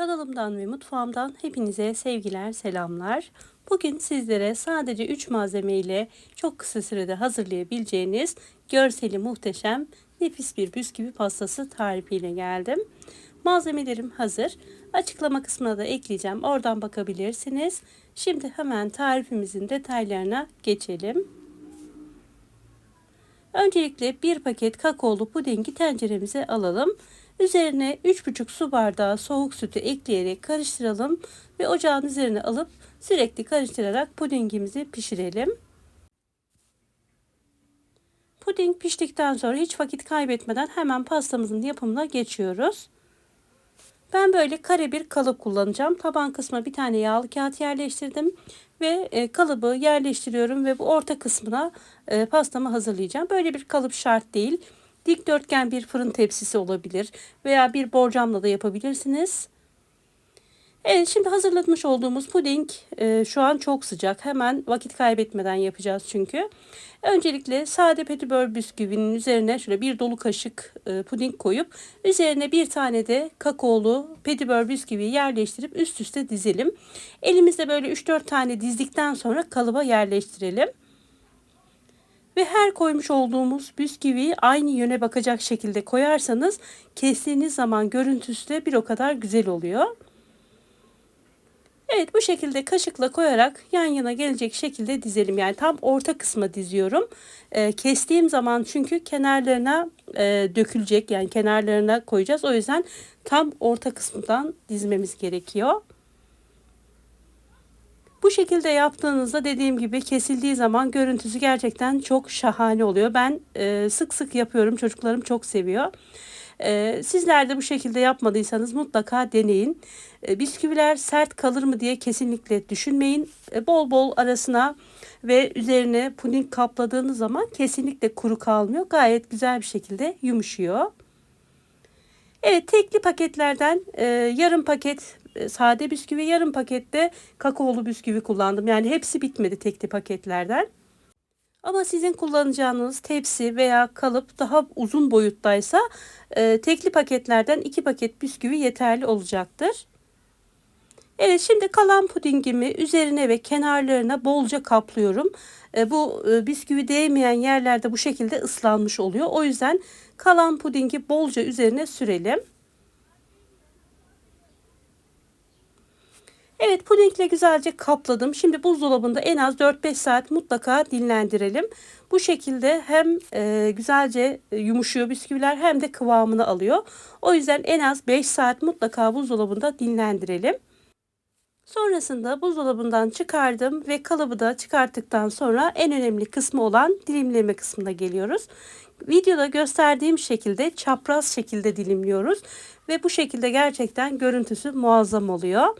Kanalımdan ve mutfağımdan hepinize sevgiler, selamlar. Bugün sizlere sadece 3 malzeme ile çok kısa sürede hazırlayabileceğiniz görseli muhteşem nefis bir bisküvi pastası tarifiyle geldim. Malzemelerim hazır. Açıklama kısmına da ekleyeceğim. Oradan bakabilirsiniz. Şimdi hemen tarifimizin detaylarına geçelim. Öncelikle bir paket kakaolu pudingi tenceremize alalım. Üzerine 3,5 su bardağı soğuk sütü ekleyerek karıştıralım ve ocağın üzerine alıp sürekli karıştırarak pudingimizi pişirelim. Puding piştikten sonra hiç vakit kaybetmeden hemen pastamızın yapımına geçiyoruz. Ben böyle kare bir kalıp kullanacağım. Taban kısmına bir tane yağlı kağıt yerleştirdim ve e, kalıbı yerleştiriyorum ve bu orta kısmına e, pastamı hazırlayacağım. Böyle bir kalıp şart değil. Dikdörtgen bir fırın tepsisi olabilir veya bir borcamla da yapabilirsiniz. Evet şimdi hazırlatmış olduğumuz puding e, şu an çok sıcak. Hemen vakit kaybetmeden yapacağız çünkü. Öncelikle sade petibör bisküvinin üzerine şöyle bir dolu kaşık e, puding koyup üzerine bir tane de kakaolu petibör bisküviyi yerleştirip üst üste dizelim. Elimizde böyle 3-4 tane dizdikten sonra kalıba yerleştirelim. Ve her koymuş olduğumuz bisküviyi aynı yöne bakacak şekilde koyarsanız kestiğiniz zaman görüntüsü de bir o kadar güzel oluyor. Evet bu şekilde kaşıkla koyarak yan yana gelecek şekilde dizelim. Yani tam orta kısma diziyorum. E, kestiğim zaman çünkü kenarlarına e, dökülecek yani kenarlarına koyacağız. O yüzden tam orta kısmından dizmemiz gerekiyor. Bu şekilde yaptığınızda dediğim gibi kesildiği zaman görüntüsü gerçekten çok şahane oluyor. Ben e, sık sık yapıyorum. Çocuklarım çok seviyor. E, sizler de bu şekilde yapmadıysanız mutlaka deneyin. E, bisküviler sert kalır mı diye kesinlikle düşünmeyin. E, bol bol arasına ve üzerine puding kapladığınız zaman kesinlikle kuru kalmıyor. Gayet güzel bir şekilde yumuşuyor. Evet tekli paketlerden e, yarım paket sade bisküvi yarım pakette kakaolu bisküvi kullandım. Yani hepsi bitmedi tekli paketlerden. Ama sizin kullanacağınız tepsi veya kalıp daha uzun boyuttaysa e, tekli paketlerden iki paket bisküvi yeterli olacaktır. Evet şimdi kalan pudingimi üzerine ve kenarlarına bolca kaplıyorum. E, bu e, bisküvi değmeyen yerlerde bu şekilde ıslanmış oluyor. O yüzden kalan pudingi bolca üzerine sürelim. Evet pudingle güzelce kapladım. Şimdi buzdolabında en az 4-5 saat mutlaka dinlendirelim. Bu şekilde hem e, güzelce yumuşuyor bisküviler hem de kıvamını alıyor. O yüzden en az 5 saat mutlaka buzdolabında dinlendirelim. Sonrasında buzdolabından çıkardım ve kalıbı da çıkarttıktan sonra en önemli kısmı olan dilimleme kısmına geliyoruz. Videoda gösterdiğim şekilde çapraz şekilde dilimliyoruz ve bu şekilde gerçekten görüntüsü muazzam oluyor.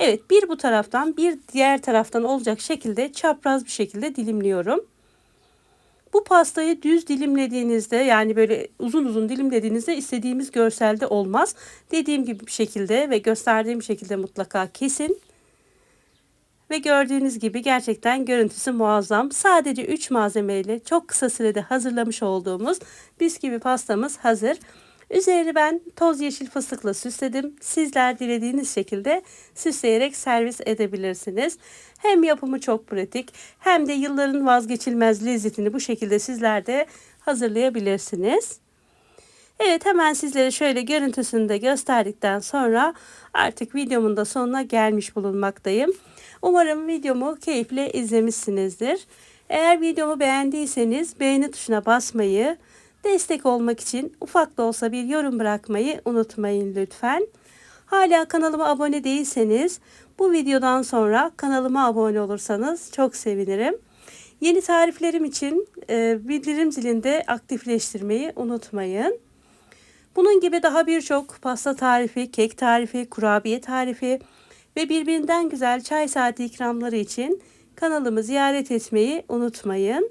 Evet bir bu taraftan bir diğer taraftan olacak şekilde çapraz bir şekilde dilimliyorum. Bu pastayı düz dilimlediğinizde yani böyle uzun uzun dilimlediğinizde istediğimiz görselde olmaz. Dediğim gibi bir şekilde ve gösterdiğim şekilde mutlaka kesin. Ve gördüğünüz gibi gerçekten görüntüsü muazzam. Sadece 3 malzemeyle çok kısa sürede hazırlamış olduğumuz bisküvi pastamız hazır. Üzerini ben toz yeşil fıstıkla süsledim. Sizler dilediğiniz şekilde süsleyerek servis edebilirsiniz. Hem yapımı çok pratik hem de yılların vazgeçilmez lezzetini bu şekilde sizler de hazırlayabilirsiniz. Evet hemen sizlere şöyle görüntüsünü de gösterdikten sonra artık videomun da sonuna gelmiş bulunmaktayım. Umarım videomu keyifle izlemişsinizdir. Eğer videomu beğendiyseniz beğeni tuşuna basmayı, Destek olmak için ufak da olsa bir yorum bırakmayı unutmayın lütfen. Hala kanalıma abone değilseniz bu videodan sonra kanalıma abone olursanız çok sevinirim. Yeni tariflerim için e, bildirim zilinde aktifleştirmeyi unutmayın. Bunun gibi daha birçok pasta tarifi, kek tarifi, kurabiye tarifi ve birbirinden güzel çay saati ikramları için kanalımı ziyaret etmeyi unutmayın.